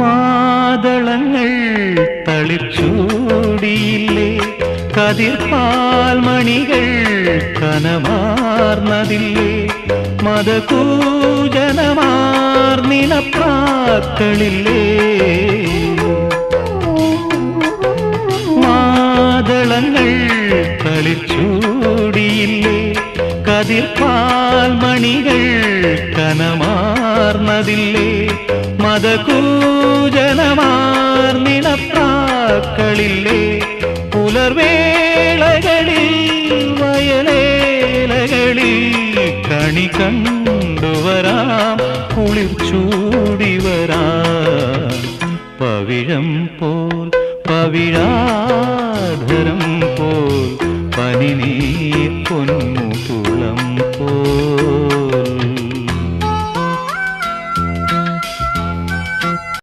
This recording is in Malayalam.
മാതളങ്ങൾ തളിച്ചൂടിയില്ലേ? കതിർപ്പാൽ മണികൾ കനമാർന്നതില്ലേ? മതകൂജനമാർന്നിണപ്രാക്കളില്ലേ മാതളങ്ങൾ തളിച്ചൂടിയില്ലേ? കതിർപ്പാൽ മണികൾ കനമാർന്നതില്ലേ? മതകൂജനമാർന്നിളപ്രാക്കളില്ലേ പുലർവേളകളിൽ വയലേലകളിൽ കണി കണ്ടുവരാം കുളിർച്ചൂടി വരാം. പവിഴം പോൽ പവിഴാധരം പോൽ പനിനീ പൊന്നു